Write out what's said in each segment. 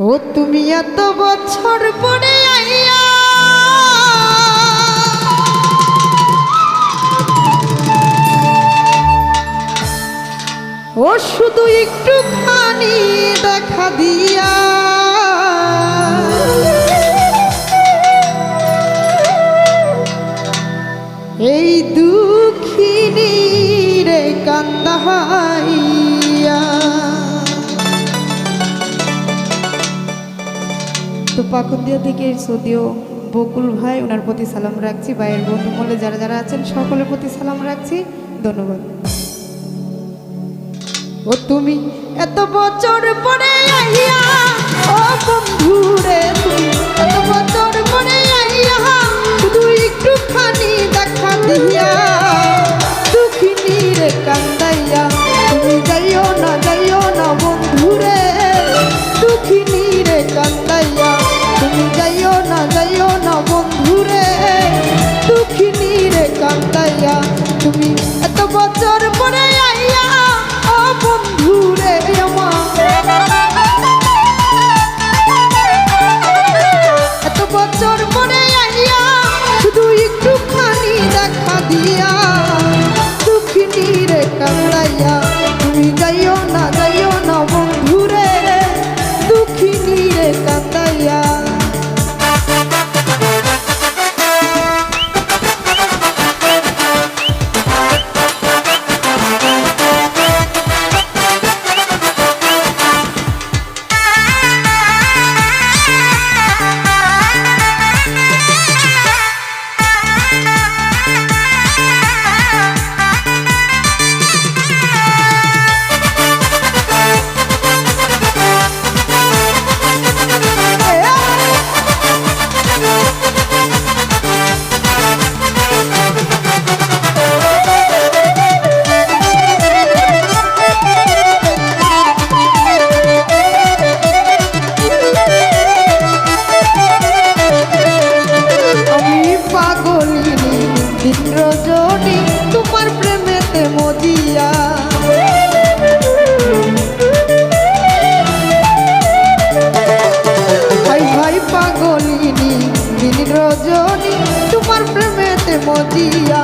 ও তুমি এত বছর পরে ও শুধু একটু খানি দেখা দিয়া। এই দুঃখিনী পাকুন্দিয়া থেকে সদিও বকুল ভাই, ওনার প্রতি সালাম রাখছি। ভাইয়ের বন্ধু মলে যারা যারা আছেন, সকলের প্রতি সালাম রাখছি। ধন্যবাদ। ও তুমি এত বছর পরে আইয়া, ও বন্ধু রে তুমি এত বছর পরে আইয়া, শুধু একটু খানি দেখা দিয়া। রে দিন রজনী তোমার প্রেমেতে মজিয়া। ভাই ভাই পাগলিনী দিন রজনী তোমার প্রেমেতে মজিয়া।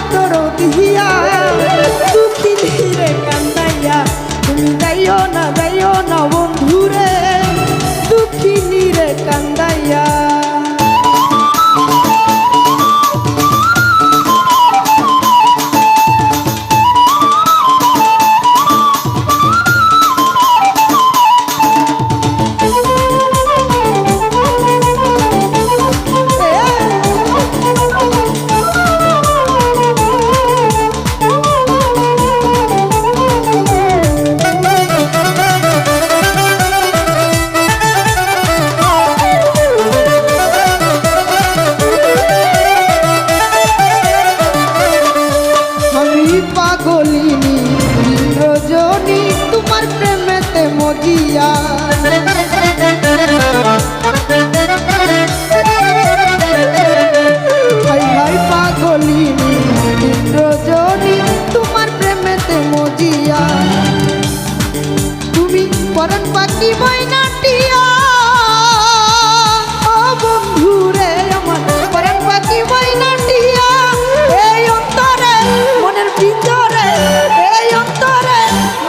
আদর দিয়া। তুমি ধীরে কান্দাইয়া তুমি পরন পাখি ময়নাটিয়া ও বন্ধু রে আমার পরন পাখি ময়নাটিয়া এই অন্তরে মনের ভিতরে এই অন্তরে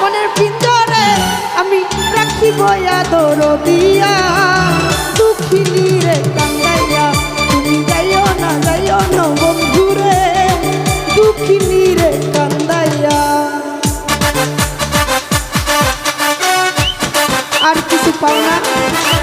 মনের ভিতরে আমি রাখিব আদর দিয়া। দুঃখিনী রে কান্দাইয়া তুমি যাইও না যাইও না বন্ধু রে। দুঃখিনী আর কিছু পাও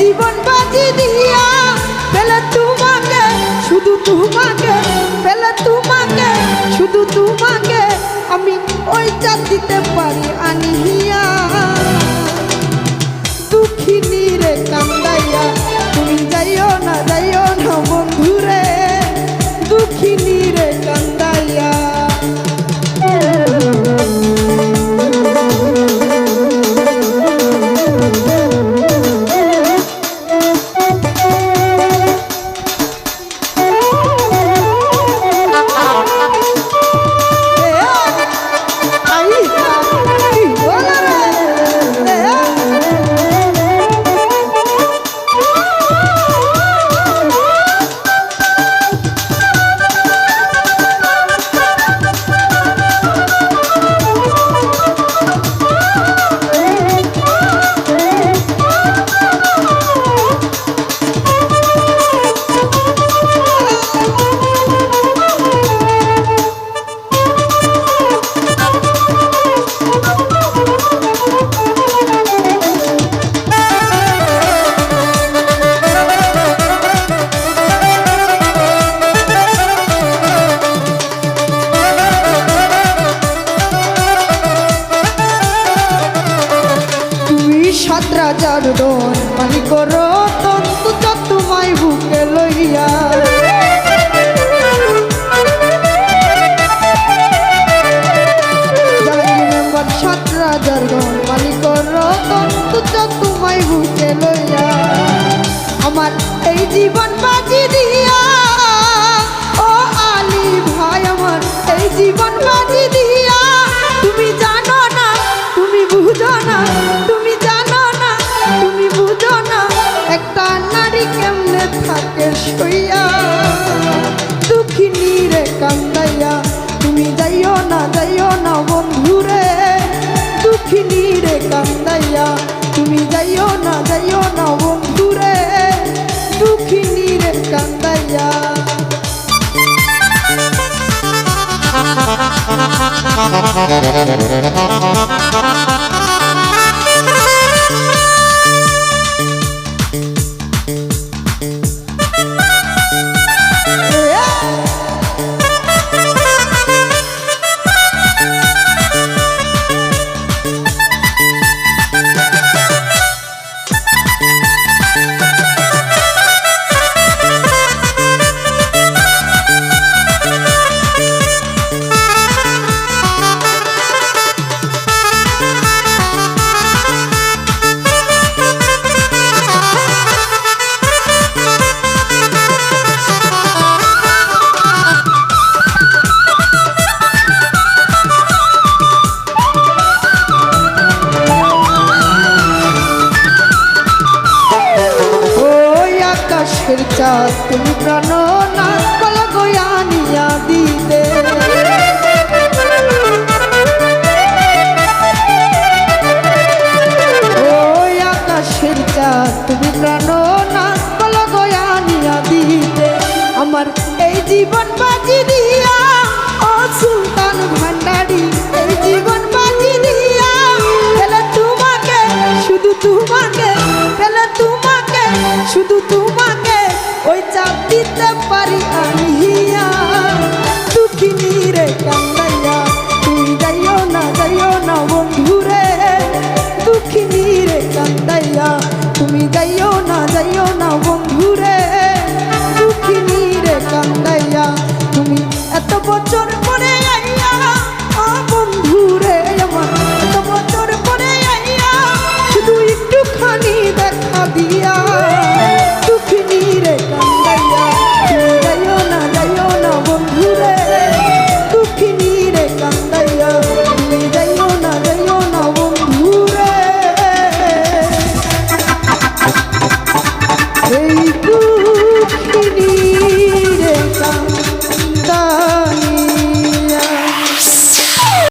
জীবন বাজি দিয়া পেলে তোমাকে, শুধু তোমাকে পেলে তোমাকে, শুধু তোমাকে, আমি ওই দিতে পারি আনি আমার দন তোমায় বুকে লইয়া। রাজার তোমায় বুকে লইয়া। আমার এই জীবন না কল গয়া নিয়া দিতে।